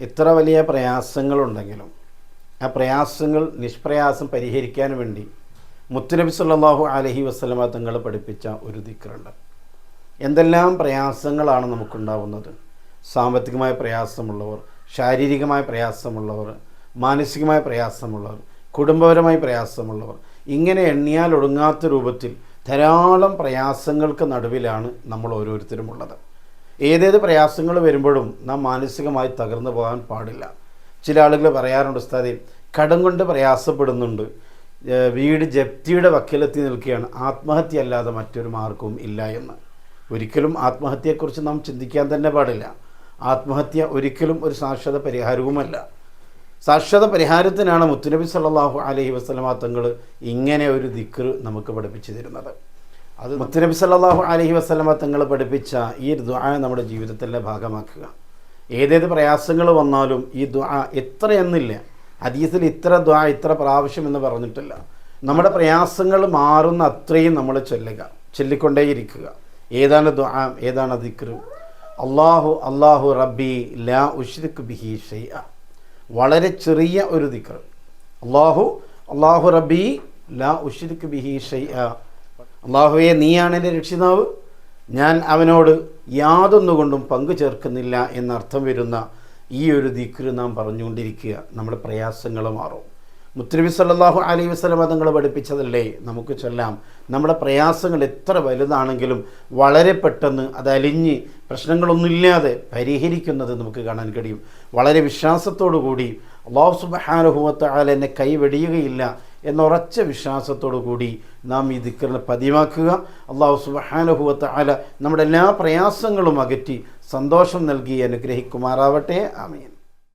ഇത്ര വലിയ പ്രയാസങ്ങളുണ്ടെങ്കിലും ആ പ്രയാസങ്ങൾ നിഷ്പ്രയാസം പരിഹരിക്കാൻ വേണ്ടി മുത്തുനബി സല്ലാഹു അലഹി വസ്ലമ തങ്ങൾ പഠിപ്പിച്ച ഒരു ദിക്കറുണ്ട് എന്തെല്ലാം പ്രയാസങ്ങളാണ് നമുക്കുണ്ടാവുന്നത്? സാമ്പത്തികമായ പ്രയാസമുള്ളവർ ശാരീരികമായ പ്രയാസമുള്ളവർ മാനസികമായ പ്രയാസമുള്ളവർ കുടുംബപരമായ പ്രയാസമുള്ളവർ ഇങ്ങനെ എണ്ണിയാൽ ഒടുങ്ങാത്ത രൂപത്തിൽ ധാരാളം പ്രയാസങ്ങൾക്ക് നടുവിലാണ് നമ്മൾ ഓരോരുത്തരും ഉള്ളത്. ഏതേത് പ്രയാസങ്ങൾ വരുമ്പോഴും നാം മാനസികമായി തകർന്നു പോകാൻ പാടില്ല. ചില ആളുകൾ പറയാറുണ്ട് ഉസ്താദി കടം കൊണ്ട് പ്രയാസപ്പെടുന്നുണ്ട്. വീട് ജപ്തിയുടെ വക്കിലെത്തി നിൽക്കുകയാണ്. ആത്മഹത്യ അല്ലാതെ മറ്റൊരു മാർഗവും ഇല്ല എന്ന്. ഒരിക്കലും ആത്മഹത്യയെക്കുറിച്ച് നാം ചിന്തിക്കാൻ തന്നെ പാടില്ല. ആത്മഹത്യ ഒരിക്കലും ഒരു ശാശ്വത പരിഹാരവുമല്ല. ശാശ്വത പരിഹാരത്തിനാണ് മുത്തുനബി സല്ലാഹു അലഹി വസല്ലമ തങ്ങൾ ഇങ്ങനെ ഒരു ദിക്ർ നമുക്ക് പഠിപ്പിച്ചു തരുന്നത്. അത് മുത്തുനബി സല്ലാഹു അലഹി വസല്ലമ തങ്ങൾ പഠിപ്പിച്ച ഈ ദുആ നമ്മുടെ ജീവിതത്തിലെ ഭാഗമാക്കുക. ഏതേത് പ്രയാസങ്ങൾ വന്നാലും ഈ ദുആ എത്രയെന്നില്ല. ഹദീസിൽ ഇത്ര ദ്വാ ഇത്ര പ്രാവശ്യം എന്ന് പറഞ്ഞിട്ടില്ല. നമ്മുടെ പ്രയാസങ്ങൾ മാറുന്ന അത്രയും നമ്മൾ ചൊല്ലുക ചൊല്ലിക്കൊണ്ടേയിരിക്കുക. ഏതാണ് ദ്വാ ഏതാണ് ദിക്ർ അള്ളാഹു അള്ളാഹു റബ്ബി ലാ ഉഷ്രിഖ് ബിഹി ഷൈഅ. വളരെ ചെറിയ ഒരു ദിക്കർ അള്ളാഹു അള്ളാഹു റബി ലാ ഉഷ്രിക് ബിഹി ഷൈ അള്ളാഹുവെ നീയാണ് എന്റെ രക്ഷിതാവ്. ഞാൻ അവനോട് യാതൊന്നുകൊണ്ടും പങ്കു ചേർക്കുന്നില്ല എന്നർത്ഥം വരുന്ന ഈ ഒരു ദിക്കർ നാം പറഞ്ഞുകൊണ്ടിരിക്കുക. നമ്മുടെ പ്രയാസങ്ങൾ മാറും. മുത്തനബി സല്ലല്ലാഹു അലൈഹി വസല്ലം തങ്ങൾ പഠിപ്പിച്ചതല്ലേ? നമുക്ക് ചൊല്ലാം. നമ്മുടെ പ്രയാസങ്ങൾ എത്ര വലുതാണെങ്കിലും വളരെ പെട്ടെന്ന് അത് അലിഞ്ഞ് പ്രശ്നങ്ങളൊന്നുമില്ലാതെ പരിഹരിക്കുന്നത് നമുക്ക് കാണാൻ കഴിയും. വളരെ വിശ്വാസത്തോടു കൂടി അള്ളാഹു സുബ്ഹാനഹുവത്ത ആല എന്നെ കൈവെടിയുകയില്ല എന്നുറച്ച വിശ്വാസത്തോടു കൂടി നാം ഈ ദിക്കറിനെ പതിവാക്കുക. അള്ളാഹു സുബ്ഹാനഹുവത്ത ആല നമ്മുടെ എല്ലാ പ്രയാസങ്ങളും അകറ്റി സന്തോഷം നൽകി അനുഗ്രഹിക്കുമാറാവട്ടെ. ആമീൻ.